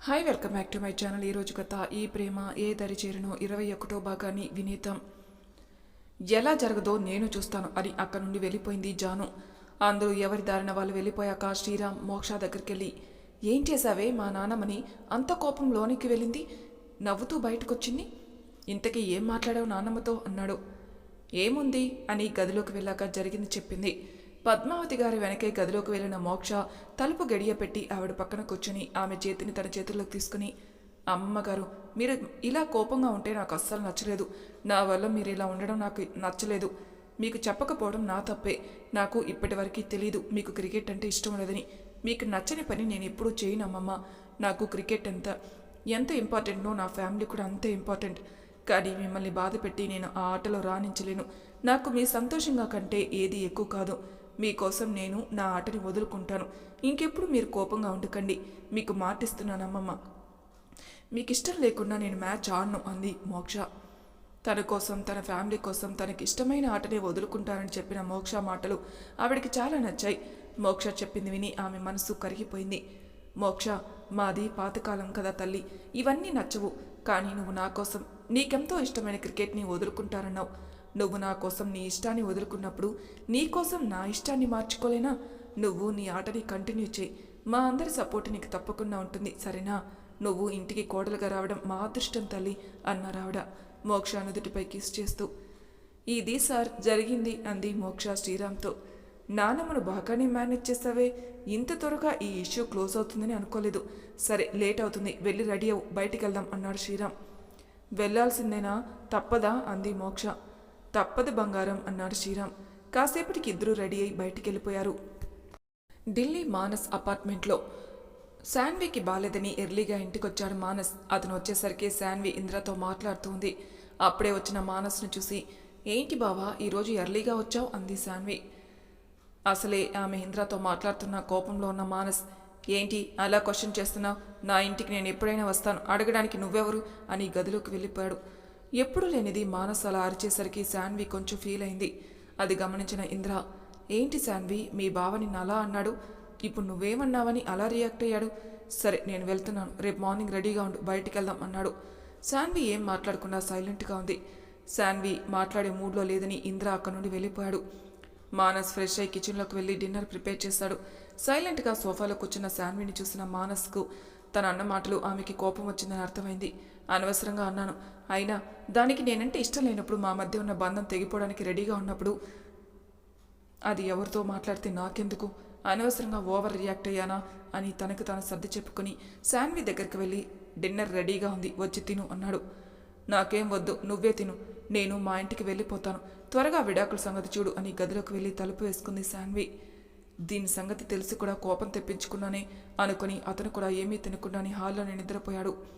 Hi welcome back to my channel ఈరోజు కథ ఈ ప్రేమ ఏ దరి చేరునో ఇరవై ఒకటో భాగాన్ని వినీతం ఎలా జరగదో నేను చూస్తాను. అని అక్కడి నుండి వెళ్ళిపోయింది జాను. అందరూ ఎవరి దారిన వాళ్ళు వెళ్ళిపోయాక శ్రీరామ్ మోక్ష దగ్గరికి వెళ్ళి ఏం చేశావే మా నాన్నమని అంత కోపం లోనికి వెళ్ళింది? నవ్వుతూ బయటకొచ్చింది? ఇంతకీ ఏం మాట్లాడావు నాన్నమ్మతో? అన్నాడు. ఏముంది? అని గదిలోకి వెళ్ళాక జరిగింది చెప్పింది. పద్మావతి గారి వెనకే గదిలోకి వెళ్ళిన మోక్ష తలుపు గడియపెట్టి ఆవిడ పక్కన కూర్చుని ఆమె చేతిని తన చేతుల్లోకి తీసుకుని అమ్మగారు మీరు ఇలా కోపంగా ఉంటే నాకు అస్సలు నచ్చలేదు. నా వల్ల మీరు ఇలా ఉండడం నాకు నచ్చలేదు. మీకు చెప్పకపోవడం నా తప్పే. నాకు ఇప్పటివరకు తెలీదు. మీకు క్రికెట్ అంటే ఇష్టం లేదని. మీకు నచ్చని పని నేను ఎప్పుడూ చేయను అమ్మమ్మ. నాకు క్రికెట్ ఎంత ఎంత ఇంపార్టెంటో నా ఫ్యామిలీ కూడా అంతే ఇంపార్టెంట్. కానీ మిమ్మల్ని బాధపెట్టి నేను ఆ ఆటలో రాణించలేను. నాకు మీ సంతోషంగా కంటే ఏది ఎక్కువ కాదు. మీకోసం నేను నా ఆటని వదులుకుంటాను. ఇంకెప్పుడు మీరు కోపంగా ఉండకండి. మీకు మాటిస్తున్నాను అమ్మమ్మ మీకు ఇష్టం లేకుండా నేను మ్యాచ్ ఆడను అంది మోక్ష. తన కోసం తన ఫ్యామిలీ కోసం తనకి ఇష్టమైన ఆటనే వదులుకుంటానని చెప్పిన మోక్ష మాటలు ఆవిడికి చాలా నచ్చాయి. మోక్ష చెప్పింది విని ఆమె మనసు కరిగిపోయింది. మోక్ష మాది పాతకాలం కదా తల్లి. ఇవన్నీ నచ్చవు. కానీ నువ్వు నా కోసం నీకెంతో ఇష్టమైన క్రికెట్ని వదులుకుంటానన్నావు. నువ్వు నా కోసం నీ ఇష్టాన్ని వదులుకున్నప్పుడు నీ కోసం నా ఇష్టాన్ని మార్చుకోలేనా? నువ్వు నీ ఆటని కంటిన్యూ చేయి. మా అందరి సపోర్ట్ నీకు తప్పకుండా ఉంటుంది సరేనా? నువ్వు ఇంటికి కోడలుగా రావడం మా అదృష్టం తల్లి అన్నారావిడ మోక్ష నుదుటిపై కిస్ చేస్తూ ఇది సార్ జరిగింది అంది మోక్ష శ్రీరామ్తో. నానమ్మను బాగానే మేనేజ్ చేస్తావే? ఇంత త్వరగా ఈ ఇష్యూ క్లోజ్ అవుతుందని అనుకోలేదు. సరే లేట్ అవుతుంది. వెళ్ళి రెడీ అవ్వు. బయటికి వెళ్దాం అన్నాడు శ్రీరామ్. వెళ్ళాల్సిందేనా? తప్పదా? అంది మోక్ష. తప్పదు బంగారం అన్నాడు శ్రీరామ్. కాసేపటికి ఇద్దరూ రెడీ అయి బయటికెళ్ళిపోయారు. ఢిల్లీ మానస్ అపార్ట్మెంట్లో శాన్వికి బాలేదని ఎర్లీగా ఇంటికొచ్చాడు మానస్. అతను వచ్చేసరికి శాన్వి ఇంద్రతో మాట్లాడుతుంది అప్పుడే వచ్చిన మానస్ను చూసి ఏంటి బావా ఈరోజు ఎర్లీగా వచ్చావు? అంది శాన్వి. అసలే ఆమె ఇంద్రతో మాట్లాడుతున్న కోపంలో ఉన్న మానస్ ఏంటి అలా క్వశ్చన్ చేస్తున్నావు? నా ఇంటికి నేను ఎప్పుడైనా వస్తాను? అడగడానికి నువ్వెవరు? అని గదిలోకి వెళ్ళిపోయాడు. ఎప్పుడు లేనిది మానస్ అలా అరిచేసరికి శాన్వి కొంచెం ఫీల్ అయింది. అది గమనించిన ఇంద్ర ఏంటి శాన్వి మీ బావ అలా అన్నాడు? ఇప్పుడు నువ్వేమన్నావని అలా రియాక్ట్ అయ్యాడు. సరే నేను వెళ్తున్నాను. రేపు మార్నింగ్ రెడీగా ఉండు బయటికి వెళ్దాం అన్నాడు. శాన్వి ఏం మాట్లాడకుండా సైలెంట్గా ఉంది. శాన్వి మాట్లాడే మూడ్లో లేదని ఇంద్ర అక్కడి నుండి వెళ్ళిపోయాడు. మానస్ ఫ్రెష్ అయి కిచెన్లోకి వెళ్ళి డిన్నర్ ప్రిపేర్ చేశాడు సైలెంట్గా సోఫాలో కూర్చున్న శాన్విని చూసిన మానస్కు తన అన్న మాటలు ఆమెకి కోపం వచ్చిందని అర్థమైంది. అనవసరంగా అన్నాను. అయినా దానికి నేనంటే ఇష్టం లేనప్పుడు మా మధ్య ఉన్న బంధం తెగిపోవడానికి రెడీగా ఉన్నప్పుడు అది ఎవరితో మాట్లాడితే నాకెందుకు? అనవసరంగా ఓవర్ రియాక్ట్ అయ్యానా అని తనకు తాను సర్ది చెప్పుకొని శాన్వి దగ్గరికి వెళ్ళి డిన్నర్ రెడీగా ఉంది వచ్చి తిను అన్నాడు. నాకేం వద్దు నువ్వే తిను. నేను మా ఇంటికి వెళ్ళిపోతాను. త్వరగా విడాకుల సంగతి చూడు అని గదిలోకి వెళ్ళి తలుపు వేసుకుంది శాన్వి. దీని సంగతి తెలిసి కూడా కోపం తెప్పించుకున్నానే అనుకుని అతను కూడా ఏమీ తినకుండానే హాల్లోనే నిద్రపోయాడు.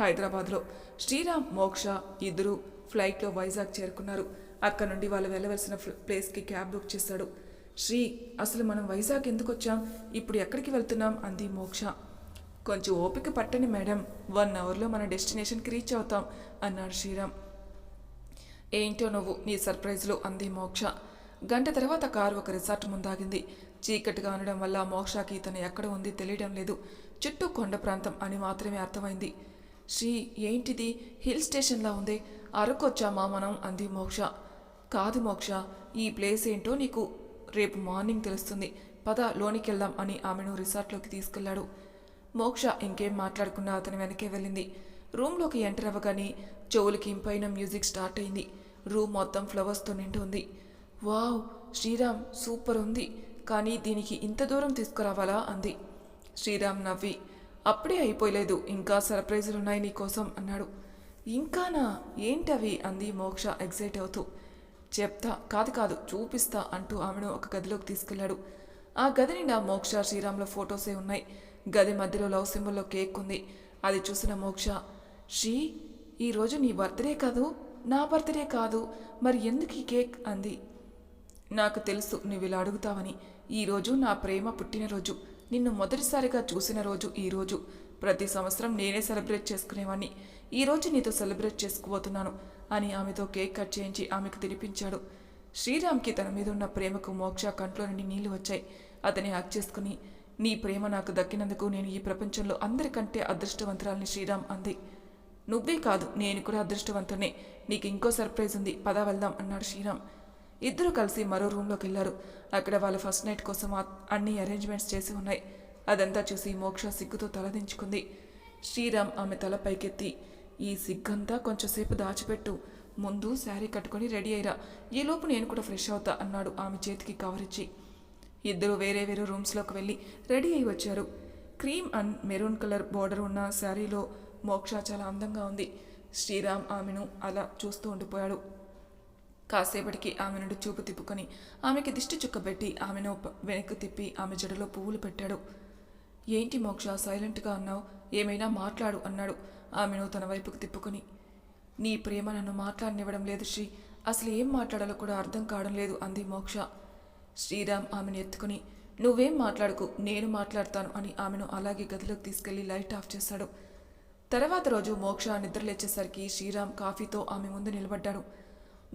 హైదరాబాద్లో. శ్రీరామ్ మోక్ష ఇద్దరు ఫ్లైట్లో వైజాగ్ చేరుకున్నారు. అక్కడ నుండి వాళ్ళు వెళ్ళవలసిన ప్లేస్కి క్యాబ్ బుక్ చేశాడు. శ్రీ అసలు మనం వైజాగ్ ఎందుకు వచ్చాం? ఇప్పుడు ఎక్కడికి వెళ్తున్నాం? అంది మోక్ష. కొంచెం ఓపిక పట్టండి మేడం. వన్ అవర్లో మన డెస్టినేషన్కి రీచ్ అవుతాం అన్నాడు శ్రీరామ్. ఏంటో నువ్వు నీ సర్ప్రైజ్లో అంది మోక్ష. గంట తర్వాత కారు ఒక రిసార్ట్ ముందాగింది. చీకటిగా ఉండడం వల్ల మోక్షకి తను ఎక్కడ ఉంది తెలియడం లేదు. చుట్టూ కొండ ప్రాంతం అని మాత్రమే అర్థమైంది. శ్రీ ఏంటిది? హిల్ స్టేషన్లా ఉంది. అరకొచ్చామా మనం? అంది మోక్ష. కాదు మోక్ష ఈ ప్లేస్ ఏంటో నీకు రేపు మార్నింగ్ తెలుస్తుంది. పద లోనికి వెళ్దాం అని ఆమెను రిసార్ట్లోకి తీసుకెళ్ళాడు. మోక్ష ఇంకేం మాట్లాడుకున్నా అతని వెనకే వెళ్ళింది. రూమ్లోకి ఎంటర్ అవ్వగానే చెవులకి ఇంపైన మ్యూజిక్ స్టార్ట్ అయింది. రూమ్ మొత్తం ఫ్లవర్స్తో నిండి ఉంది. వావ్ శ్రీరామ్ సూపర్ ఉంది. కానీ దీనికి ఇంత దూరం తీసుకురావాలా? అంది. శ్రీరామ్ నవ్వి. అప్పుడే అయిపోయలేదు ఇంకా సర్ప్రైజులు ఉన్నాయి నీకోసం అన్నాడు. ఇంకానా ఏంటవి? అంది మోక్ష ఎగ్జైట్ అవుతూ. చెప్తా కాదు కాదు చూపిస్తా అంటూ ఆమెను ఒక గదిలోకి తీసుకెళ్ళాడు ఆ గది నిండా మోక్ష శ్రీరామ్లో ఫొటోసే ఉన్నాయి. గది మధ్యలో లవ్ సింబల్లో కేక్ ఉంది. అది చూసిన మోక్ష శ్రీ ఈరోజు నీ బర్త్డే కాదు? నా బర్త్డే కాదు. మరి ఎందుకు ఈ కేక్? అంది. నాకు తెలుసు నువ్వు ఇలా అడుగుతావని ఈరోజు నా ప్రేమ పుట్టినరోజు. నిన్ను మొదటిసారిగా చూసిన రోజు ఈరోజు ప్రతి సంవత్సరం నేనే సెలబ్రేట్ చేసుకునేవాణ్ణి. ఈరోజు నీతో సెలబ్రేట్ చేసుకుపోతున్నాను అని ఆమెతో కేక్ కట్ చేయించి ఆమెకు తినిపించాడు. శ్రీరామ్కి తన మీద ఉన్న ప్రేమకు మోక్ష కంట్లో నుండి నీళ్ళు వచ్చాయి. అతని హక్ చేసుకుని నీ ప్రేమ నాకు దక్కినందుకు నేను ఈ ప్రపంచంలో అందరికంటే అదృష్టవంతురాల్ని శ్రీరామ్ అంది. నువ్వే కాదు నేను కూడా అదృష్టవంతునే నీకు ఇంకో సర్ప్రైజ్ ఉంది. పద వెళ్దాం అన్నాడు శ్రీరామ్. ఇద్దరు కలిసి మరో రూమ్లోకి వెళ్ళారు అక్కడ వాళ్ళ ఫస్ట్ నైట్ కోసం అన్ని అరేంజ్మెంట్స్ చేసి ఉన్నాయి. అదంతా చూసి మోక్ష సిగ్గుతో తలదించుకుంది శ్రీరామ్ ఆమె తల పైకెత్తి ఈ సిగ్గంతా కొంచెంసేపు దాచిపెట్టు. ముందు శారీ కట్టుకొని రెడీ అయ్యిరా ఈలోపు నేను కూడా ఫ్రెష్ అవుతా అన్నాడు ఆమె చేతికి కవర్ ఇచ్చి ఇద్దరు వేరే వేరే రూమ్స్లోకి వెళ్ళి రెడీ అయి వచ్చారు. Cream and maroon colour border ఉన్న శారీలో మోక్ష చాలా అందంగా ఉంది. శ్రీరామ్ ఆమెను అలా చూస్తూ ఉండిపోయాడు. కాసేపటికి ఆమె నుండి చూపు తిప్పుకొని ఆమెకి దిష్టి చుక్కబెట్టి ఆమెను వెనక్కు వెనక్కి తిప్పి ఆమె జడలో పువ్వులు పెట్టాడు. ఏంటి మోక్ష సైలెంట్గా అన్నావు ఏమైనా మాట్లాడు అన్నాడు ఆమెను తన వైపుకు తిప్పుకొని. నీ ప్రేమ నన్ను మాట్లాడనివ్వడం లేదు శ్రీ. అసలు ఏం మాట్లాడాలో కూడా అర్థం కావడం లేదు అంది మోక్ష. శ్రీరామ్ ఆమెను ఎత్తుకుని నువ్వేం మాట్లాడుకు నేను మాట్లాడతాను అని ఆమెను అలాగే గదిలోకి తీసుకెళ్ళి లైట్ ఆఫ్ చేశాడు. తర్వాత రోజు మోక్ష నిద్రలేచేసరికి శ్రీరామ్ కాఫీతో ఆమె ముందు నిలబడ్డాడు.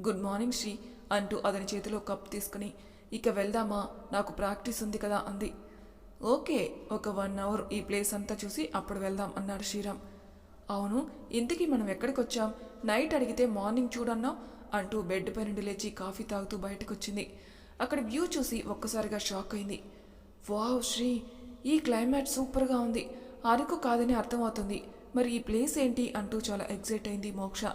గుడ్ మార్నింగ్ శ్రీ అంటూ అతని చేతిలో కప్ తీసుకుని ఇక వెళ్దామా? నాకు ప్రాక్టీస్ ఉంది కదా అంది. ఓకే ఒక వన్ అవర్ ఈ ప్లేస్ అంతా చూసి అప్పుడు వెళ్దాం అన్నాడు శ్రీరామ్. అవును ఇంతకీ మనం ఎక్కడికి వచ్చాం నైట్ అడిగితే మార్నింగ్ చూడన్నావు అంటూ బెడ్ పై నుండి లేచి కాఫీ తాగుతూ బయటకు వచ్చింది అక్కడ వ్యూ చూసి ఒక్కసారిగా షాక్ అయింది. వావ్ శ్రీ ఈ క్లైమేట్ సూపర్గా ఉంది. అరకు కాదని అర్థమవుతుంది. మరి ఈ ప్లేస్ ఏంటి? అంటూ చాలా ఎగ్జైట్ అయింది మోక్ష.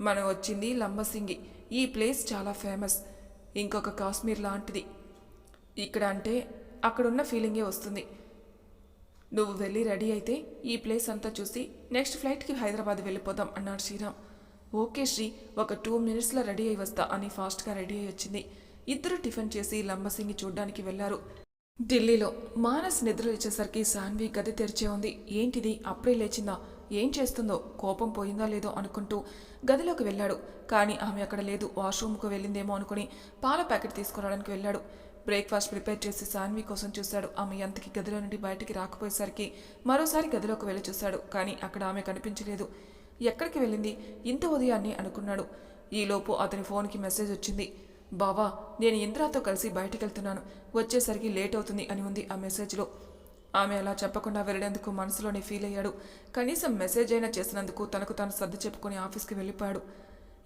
మనం వచ్చింది లంబసింగి. ఈ ప్లేస్ చాలా ఫేమస్. ఇంకొక కాశ్మీర్ లాంటిది. ఇక్కడ అంటే అక్కడున్న ఫీలింగే వస్తుంది. నువ్వు వెళ్ళి రెడీ అయితే ఈ ప్లేస్ అంతా చూసి నెక్స్ట్ ఫ్లైట్కి హైదరాబాద్ వెళ్ళిపోదాం అన్నాడు శ్రీరామ్. ఓకే శ్రీ ఒక టూ మినిట్స్లో రెడీ అయి వస్తా అని ఫాస్ట్గా రెడీ అయి వచ్చింది. ఇద్దరు టిఫిన్ చేసి లంబసింగి చూడ్డానికి వెళ్ళారు ఢిల్లీలో మానస్ నిద్ర లేచేసరికి సాన్వి గది తెరిచే ఉంది. ఏంటిది? అప్పుడే లేచిందా? ఏం చేస్తుందో కోపం పోయిందా లేదో అనుకుంటూ గదిలోకి వెళ్ళాడు. కానీ ఆమె అక్కడ లేదు. వాష్రూమ్కు వెళ్ళిందేమో అనుకుని పాల ప్యాకెట్ తీసుకురావడానికి వెళ్ళాడు. బ్రేక్ఫాస్ట్ ప్రిపేర్ చేసి సాన్వి కోసం చూశాడు. ఆమె ఎంతకి గదిలో నుండి బయటికి రాకపోయేసరికి మరోసారి గదిలోకి వెళ్ళి చూశాడు. కానీ అక్కడ ఆమె కనిపించలేదు. ఎక్కడికి వెళ్ళింది? ఇంత ఉదయాన్ని అనుకున్నాడు. ఈలోపు అతని ఫోన్కి మెసేజ్ వచ్చింది. బావా నేను ఇంద్రాతో కలిసి బయటికి వెళ్తున్నాను వచ్చేసరికి లేట్ అవుతుంది అని ఉంది ఆ మెసేజ్లో. ఆమె అలా చెప్పకుండా వెళ్ళేందుకు మనసులోనే ఫీల్ అయ్యాడు. కనీసం మెసేజ్ అయినా చేసినందుకు తనకు తాను సర్ది చెప్పుకుని ఆఫీస్కి వెళ్ళిపోయాడు.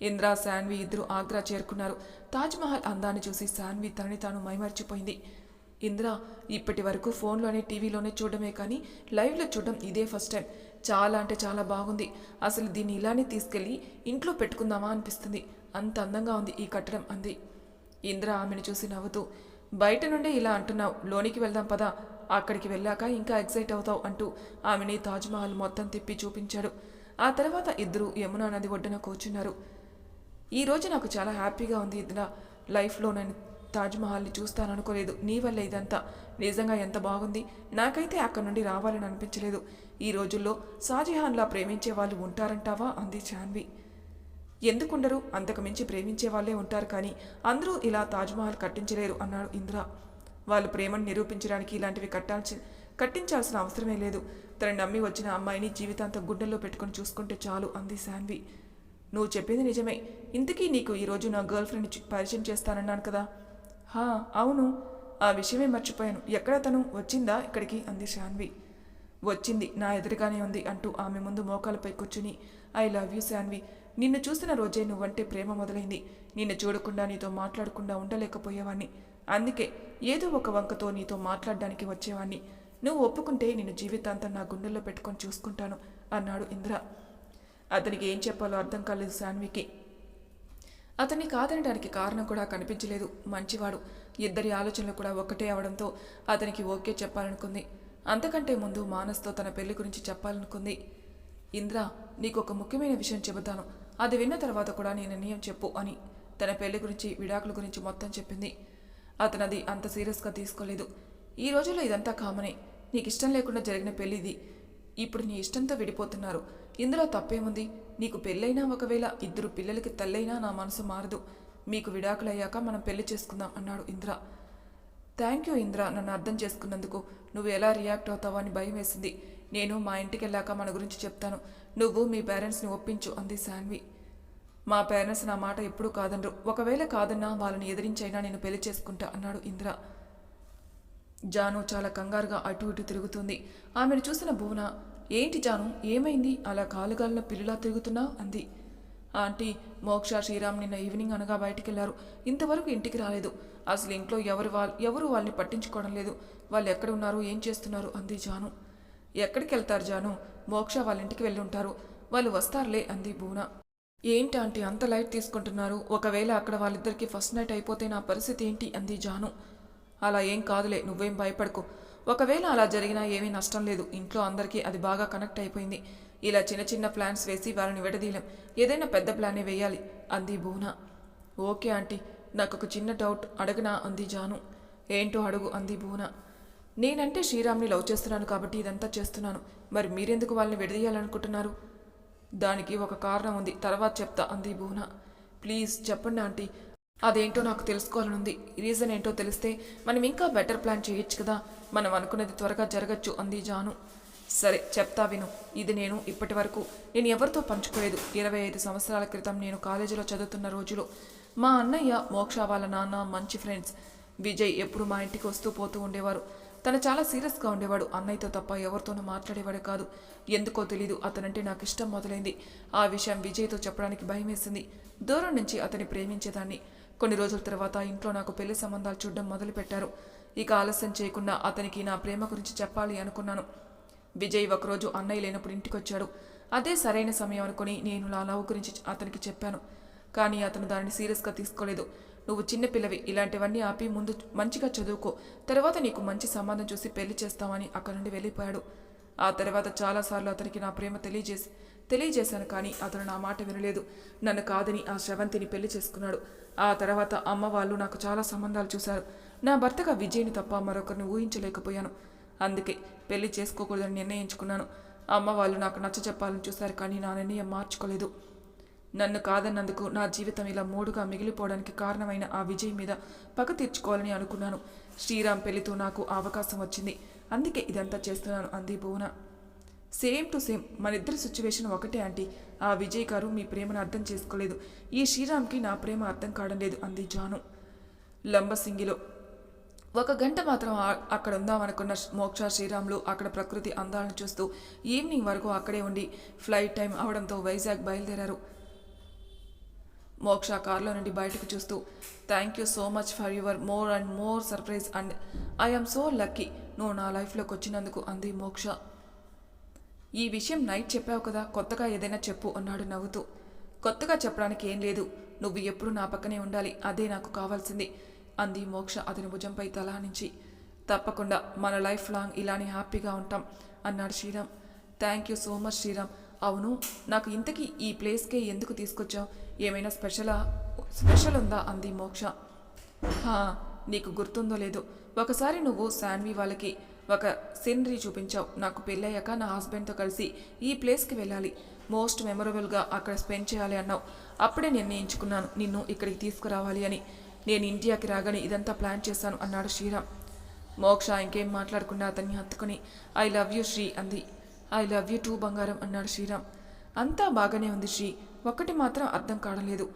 ఇంద్రా శాన్వి ఇద్దరు ఆగ్రా చేరుకున్నారు. తాజ్మహల్ అందాన్ని చూసి శాన్వి తనని తాను మైమర్చిపోయింది. ఇంద్రా ఇప్పటి వరకు ఫోన్లోనే టీవీలోనే చూడడమే కానీ లైవ్లో చూడడం ఇదే ఫస్ట్ టైం. చాలా అంటే చాలా బాగుంది. అసలు దీన్ని ఇలానే తీసుకెళ్ళి ఇంట్లో పెట్టుకుందామా అనిపిస్తుంది. అంత అందంగా ఉంది ఈ కట్టడం అంది. ఇంద్ర ఆమెను చూసి నవ్వుతూ బయట నుండే ఇలా అంటున్నావు. లోనికి వెళ్దాం పదా. అక్కడికి వెళ్ళాక ఇంకా ఎక్సైట్ అవుతావు అంటూ ఆమెని తాజ్మహల్ మొత్తం తిప్పి చూపించాడు. ఆ తర్వాత ఇద్దరు యమునా నది ఒడ్డున కూర్చున్నారు. ఈ రోజు నాకు చాలా హ్యాపీగా ఉంది ఇదిలా. లైఫ్లో నేను తాజ్మహల్ని చూస్తాననుకోలేదు. నీ వల్ల ఇదంతా. నిజంగా ఎంత బాగుంది. నాకైతే అక్కడ నుండి రావాలని అనిపించలేదు. ఈ రోజుల్లో షాజహాన్లా ప్రేమించే వాళ్ళు ఉంటారంటావా? అంది చాన్వి ఎందుకుండరు? అంతకు మించి ప్రేమించే వాళ్ళే ఉంటారు కానీ అందరూ ఇలా తాజ్మహల్ కట్టించలేరు అన్నాడు ఇంద్ర. వాళ్ళు ప్రేమను నిరూపించడానికి ఇలాంటివి కట్టాల్సి కట్టించాల్సిన అవసరమే లేదు. తన నమ్మి వచ్చిన అమ్మాయిని జీవితాంతం గుండెల్లో పెట్టుకుని చూసుకుంటే చాలు అంది శాన్వి. నువ్వు చెప్పింది నిజమే. ఇంతకీ నీకు ఈరోజు నా గర్ల్ ఫ్రెండ్ పరిచయం చేస్తానన్నాను కదా? హా అవును. ఆ విషయమే మర్చిపోయాను. ఎక్కడ తను? వచ్చిందా ఇక్కడికి? అంది శాన్వి. వచ్చింది. నా ఎదురుగానే ఉంది అంటూ ఆమె ముందు మోకాలపై కూర్చుని ఐ లవ్ యూ శాన్వి. నిన్ను చూసిన రోజే నువ్వంటే ప్రేమ మొదలైంది. నిన్ను చూడకుండా నీతో మాట్లాడకుండా ఉండలేకపోయేవాణ్ణి. అందుకే ఏదో ఒక వంకతో నీతో మాట్లాడడానికి వచ్చేవాణ్ణి. నువ్వు ఒప్పుకుంటే నిన్ను జీవితాంతం నా గుండెల్లో పెట్టుకొని చూసుకుంటాను అన్నాడు ఇంద్ర. అతనికి ఏం చెప్పాలో అర్థం కాలేదు శాన్వికి. అతన్ని కాదనడానికి కారణం కూడా కనిపించలేదు. మంచివాడు. ఇద్దరి ఆలోచనలు కూడా ఒక్కటే అవడంతో అతనికి ఓకే చెప్పాలనుకుంది. అంతకంటే ముందు మానస్తో తన పెళ్ళి గురించి చెప్పాలనుకుంది. ఇంద్ర నీకు ఒక ముఖ్యమైన విషయం చెబుతాను. అది విన్న తర్వాత కూడా నీ నిర్ణయం చెప్పు అని తన పెళ్ళి గురించి విడాకుల గురించి మొత్తం చెప్పింది. అతను అది అంత సీరియస్గా తీసుకోలేదు. ఈ రోజుల్లో ఇదంతా కామనే. నీకు ఇష్టం లేకుండా జరిగిన పెళ్ళిది. ఇప్పుడు నీ ఇష్టంతో విడిపోతున్నారు. ఇందులో తప్పేముంది? నీకు పెళ్ళైనా ఒకవేళ ఇద్దరు పిల్లలకి తల్లైనా నా మనసు మారదు. మీకు విడాకులయ్యాక మనం పెళ్ళి చేసుకుందాం అన్నాడు ఇంద్ర. థ్యాంక్ యూ ఇంద్ర నన్ను అర్థం చేసుకున్నందుకు. నువ్వు ఎలా రియాక్ట్ అవుతావో అని భయం వేసింది. నేను మా ఇంటికి వెళ్ళాక మన గురించి చెప్తాను. నువ్వు మీ పేరెంట్స్ని ఒప్పించు అంది శాన్వి. మా పేరెంట్స్ నా మాట ఎప్పుడూ కాదనరు. ఒకవేళ కాదన్నా వాళ్ళని ఎదిరించైనా నేను పెళ్ళి చేసుకుంటా అన్నాడు ఇంద్ర. జాను చాలా కంగారుగా అటు ఇటు తిరుగుతుంది. ఆమెను చూసిన భువన ఏంటి జాను ఏమైంది? అలా కాలుగాలిన పిల్లిలా తిరుగుతున్నావు అంది. ఆంటీ మోక్ష శ్రీరామ్ నిన్న ఈవినింగ్ అనగా బయటికి ఇంతవరకు ఇంటికి రాలేదు. అసలు ఇంట్లో ఎవరు వాళ్ళు ఎవరు వాళ్ళని పట్టించుకోవడం లేదు. వాళ్ళు ఎక్కడ ఉన్నారు? ఏం చేస్తున్నారు? అంది జాను. ఎక్కడికి వెళ్తారు జాను? మోక్ష వాళ్ళ ఇంటికి వెళ్ళి ఉంటారు వాళ్ళు వస్తారులే అంది భువన. ఏంటి ఆంటీ అంత లైట్ తీసుకుంటున్నారు? ఒకవేళ అక్కడ వాళ్ళిద్దరికి ఫస్ట్ నైట్ అయిపోతే నా పరిస్థితి ఏంటి? అంది జాను. అలా ఏం కాదులే నువ్వేం భయపడకు. ఒకవేళ అలా జరిగినా ఏమీ నష్టం లేదు. ఇంట్లో అందరికీ అది బాగా కనెక్ట్ అయిపోయింది. ఇలా చిన్న చిన్న ప్లాన్స్ వేసి వాళ్ళని విడదీయలేం. ఏదైనా పెద్ద ప్లానే వేయాలి అంది భువన. ఓకే ఆంటీ నాకు ఒక చిన్న డౌట్ అడగనా? అంది జాను. ఏంటో అడుగు అంది భువన. నేనంటే శ్రీరామ్ని లవ్ చేస్తున్నాను కాబట్టి ఇదంతా చేస్తున్నాను. మరి మీరెందుకు వాళ్ళని విడదీయాలనుకుంటున్నారు? దానికి ఒక కారణం ఉంది. తర్వాత చెప్తా అంది భూన ప్లీజ్ చెప్పండి ఆంటీ. అదేంటో నాకు తెలుసుకోవాలనుంది రీజన్ ఏంటో తెలిస్తే మనం ఇంకా బెటర్ ప్లాన్ చేయొచ్చు కదా. మనం అనుకున్నది త్వరగా జరగచ్చు అంది జాను. సరే చెప్తా విను. ఇది నేను ఇప్పటి వరకు. నేను ఎవరితో పంచుకోలేదు. ఇరవై ఐదు సంవత్సరాల క్రితం నేను కాలేజీలో చదువుతున్న రోజులో. మా అన్నయ్య మోక్ష వాళ్ళ నాన్న మంచి ఫ్రెండ్స్. విజయ్ ఎప్పుడు మా ఇంటికి వస్తూ పోతూ ఉండేవారు. తను చాలా సీరియస్గా ఉండేవాడు. అన్నయ్యతో తప్ప ఎవరితోనూ మాట్లాడేవాడు కాదు. ఎందుకో తెలీదు అతనంటే నాకు ఇష్టం మొదలైంది. ఆ విషయం విజయ్తో చెప్పడానికి భయమేసింది. దూరం నుంచి అతని ప్రేమించేదాన్ని. కొన్ని రోజుల తర్వాత ఇంట్లో నాకు పెళ్ళి సంబంధాలు చూడడం మొదలుపెట్టారు. ఇక ఆలస్యం చేయకుండా అతనికి నా ప్రేమ గురించి చెప్పాలి అనుకున్నాను. విజయ్ ఒకరోజు అన్నయ్య లేనప్పుడు ఇంటికొచ్చాడు. అదే సరైన సమయం అనుకుని నేను నా లవ్ గురించి అతనికి చెప్పాను. కానీ అతను దానిని సీరియస్గా తీసుకోలేదు. నువ్వు చిన్నపిల్లవి ఇలాంటివన్నీ ఆపి ముందు మంచిగా చదువుకో. తర్వాత నీకు మంచి సంబంధం చూసి పెళ్ళి చేస్తామని అక్కడి నుండి వెళ్ళిపోయాడు. ఆ తర్వాత చాలాసార్లు అతనికి నా ప్రేమ తెలియజేసి తెలియజేశాను కానీ అతను నా మాట వినలేదు. నన్ను కాదని ఆ శ్రవంతిని పెళ్ళి చేసుకున్నాడు. ఆ తర్వాత అమ్మ వాళ్ళు నాకు చాలా సంబంధాలు చూశారు. నా భర్తగా విజయ్ని తప్ప మరొకరిని ఊహించలేకపోయాను. అందుకే పెళ్ళి చేసుకోకూడదని నిర్ణయించుకున్నాను. అమ్మ వాళ్ళు నాకు నచ్చ చెప్పాలని చూశారు కానీ నా నిర్ణయం మార్చుకోలేదు. నన్ను కాదన్నందుకు నా జీవితం ఇలా మూడుగా మిగిలిపోవడానికి కారణమైన ఆ విజయ్ మీద పగ తీర్చుకోవాలని అనుకున్నాను. శ్రీరామ్ పెళ్ళితో నాకు అవకాశం వచ్చింది. అందుకే ఇదంతా చేస్తున్నాను అంది భువన. సేమ్ టు సేమ్ మన ఇద్దరి సిచ్యువేషన్ ఒకటే ఆంటీ. ఆ విజయ్ గారు మీ ప్రేమను అర్థం చేసుకోలేదు. ఈ శ్రీరామ్కి నా ప్రేమ అర్థం కావడం లేదు అంది జాను. లంబసింగిలో ఒక గంట మాత్రం అక్కడ ఉందామనుకున్న మోక్ష శ్రీరాములు అక్కడ ప్రకృతి అందాలను చూస్తూ ఈవినింగ్ వరకు అక్కడే ఉండి ఫ్లైట్ టైం అవడంతో వైజాగ్ బయలుదేరారు. మోక్ష కార్లో నుండి బయటకు చూస్తూ thank you so much for your more and more surprise and I'm so lucky నువ్వు నా లైఫ్లోకి వచ్చినందుకు అంది మోక్ష. ఈ విషయం నైట్ చెప్పావు కదా కొత్తగా ఏదైనా చెప్పు అన్నాడు నవ్వుతూ. కొత్తగా చెప్పడానికి ఏం లేదు నువ్వు ఎప్పుడు నా పక్కనే ఉండాలి అదే నాకు కావాల్సింది అంది మోక్ష అతని భుజంపై తలా నుంచి తప్పకుండా మన లైఫ్ లాంగ్ ఇలానే హ్యాపీగా ఉంటాం అన్నాడు Sriram. Thank you so much Sriram. అవును నాకు ఇంతకీ ఈ ప్లేస్కే ఎందుకు తీసుకొచ్చావు? ఏమైనా స్పెషలా స్పెషల్ ఉందా అంది మోక్ష. నీకు గుర్తుందో లేదు. ఒకసారి నువ్వు శాన్వి వాళ్ళకి ఒక సీనరీ చూపించావు. నాకు పెళ్ళయ్యాక నా హస్బెండ్తో కలిసి ఈ ప్లేస్కి వెళ్ళాలి. మోస్ట్ మెమొరబుల్గా అక్కడ స్పెండ్ చేయాలి అన్నావు. అప్పుడే నిర్ణయించుకున్నాను నిన్ను ఇక్కడికి తీసుకురావాలి అని. నేను ఇండియాకి రాగానే ఇదంతా ప్లాన్ చేశాను అన్నాడు శ్రీరామ్. మోక్ష ఇంకేం మాట్లాడకుండా అతన్ని హత్తుకుని. ఐ లవ్ యూ శ్రీ అంది. ఐ లవ్ యూ టూ బంగారం అన్నాడు శ్రీరామ్. అంతా బాగానే ఉంది శ్రీ. ఒక్కటి మాత్రం అర్థం కాడలేదు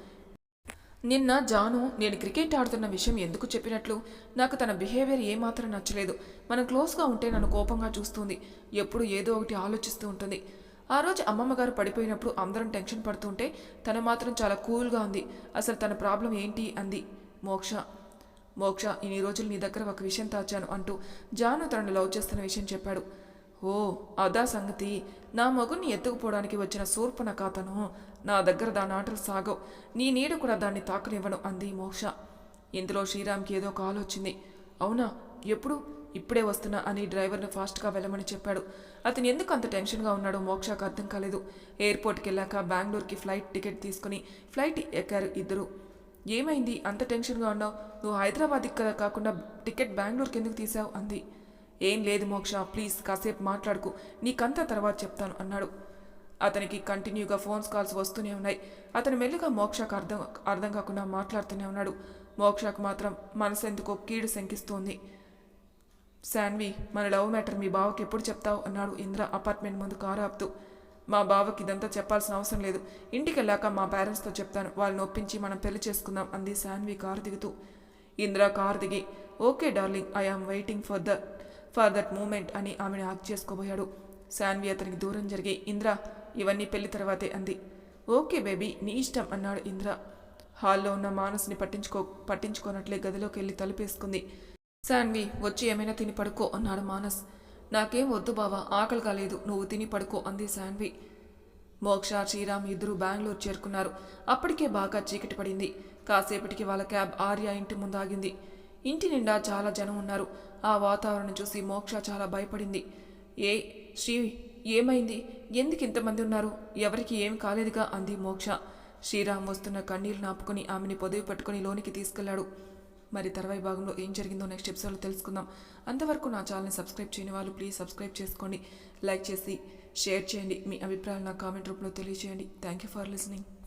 నిన్న జాను నేను క్రికెట్ ఆడుతున్న విషయం ఎందుకు చెప్పినట్లు? నాకు తన బిహేవియర్ ఏమాత్రం నచ్చలేదు. మనం క్లోజ్గా ఉంటే నన్ను కోపంగా చూస్తుంది. ఎప్పుడు ఏదో ఒకటి ఆలోచిస్తూ ఉంటుంది. ఆ రోజు అమ్మమ్మ గారు పడిపోయినప్పుడు అందరం టెన్షన్ పడుతుంటే తను మాత్రం చాలా కూల్గా ఉంది. అసలు తన ప్రాబ్లం ఏంటి? అంది. మోక్ష. మోక్ష ఇన్ని రోజులు నీ దగ్గర ఒక విషయం దాచాను అంటూ జాను తనను లవ్ చేస్తున్న విషయం చెప్పాడు. ఓ అదా సంగతి. నా మగుని ఎత్తుకుపోవడానికి వచ్చిన శూర్పణ కాతను నా దగ్గర దాని ఆటలు సాగవు. నీ నీడ కూడా దాన్ని తాకనివ్వను అంది మోక్ష. ఇందులో శ్రీరామ్కి ఏదో కాల్ వచ్చింది అవునా? ఎప్పుడు? ఇప్పుడే వస్తున్నా అని డ్రైవర్ను ఫాస్ట్గా వెళ్ళమని చెప్పాడు. అతను ఎందుకు అంత టెన్షన్గా ఉన్నాడో మోక్షకు అర్థం కాలేదు. ఎయిర్పోర్ట్కి వెళ్ళాక బెంగళూరుకి ఫ్లైట్ టికెట్ తీసుకుని ఫ్లైట్ ఎక్కారు ఇద్దరు. ఏమైంది? అంత టెన్షన్గా ఉన్నావు. నువ్వు హైదరాబాద్కి కాకుండా టికెట్ బెంగళూరుకి ఎందుకు తీసావు అంది. ఏం లేదు మోక్ష ప్లీజ్ కాసేపు మాట్లాడుకు నీకంతా తర్వాత చెప్తాను అన్నాడు. అతనికి కంటిన్యూగా ఫోన్స్ కాల్స్ వస్తూనే ఉన్నాయి. అతను మెల్లిగా మోక్షకు అర్థం అర్థం కాకుండా మాట్లాడుతూనే ఉన్నాడు. మోక్షకు మాత్రం మనసెందుకో కీడు శంకిస్తోంది. శాన్వి మన లవ్ మ్యాటర్ మీ బావకి ఎప్పుడు చెప్తావు? అన్నాడు ఇంద్ర అపార్ట్మెంట్ ముందు కారు ఆపుతూ. మా బావకి ఇదంతా చెప్పాల్సిన అవసరం లేదు. ఇంటికి వెళ్ళాక మా పేరెంట్స్తో చెప్తాను. వాళ్ళని ఒప్పించి మనం పెళ్ళి చేసుకుందాం అంది శాన్వి కారు దిగుతూ. ఇంద్ర కారు దిగి okay darling I am waiting for the for that moment అని ఆమెను హాక్ చేసుకోబోయాడు. శాన్వి అతనికి దూరం జరిగి ఇంద్ర ఇవన్నీ పెళ్ళి తర్వాతే అంది. ఓకే బేబీ నీ ఇష్టం అన్నాడు ఇంద్ర. హాల్లో ఉన్న మానస్ని పట్టించుకో పట్టించుకోనట్లే గదిలోకి వెళ్ళి తలుపేసుకుంది. శాన్వి వచ్చి ఏమైనా తిని పడుకో అన్నాడు మానస్. నాకేం వద్దు బావా ఆకలి కాలేదు నువ్వు తిని పడుకో అంది శాన్వి. మోక్ష శ్రీరామ్ ఇద్దరు బెంగళూరు చేరుకున్నారు. అప్పటికే బాగా చీకటి పడింది. కాసేపటికి వాళ్ళ క్యాబ్ ఆర్య ఇంటి ముందు ఆగింది. ఇంటి నిండా చాలా జనం ఉన్నారు. ఆ వాతావరణం చూసి మోక్ష చాలా భయపడింది. ఏ శ్రీ ఏమైంది? ఎందుకు ఇంతమంది ఉన్నారు? ఎవరికి ఏం కాలేదుగా? అంది మోక్ష. శ్రీరామ్ వస్తున్న కన్నీళ్ళు నాపుకొని ఆమెని పొదివి పట్టుకొని లోనికి తీసుకెళ్ళాడు. మరి తర్వాయి భాగంలో ఏం జరిగిందో నెక్స్ట్ ఎపిసోడ్లో తెలుసుకుందాం. అంతవరకు నా ఛానల్ని సబ్స్క్రైబ్ చేయని వాళ్ళు ప్లీజ్ సబ్స్క్రైబ్ చేసుకోండి. లైక్ చేసి షేర్ చేయండి. మీ అభిప్రాయాలు నా కామెంట్ రూపంలో తెలియజేయండి థ్యాంక్ యూ ఫర్ లిసనింగ్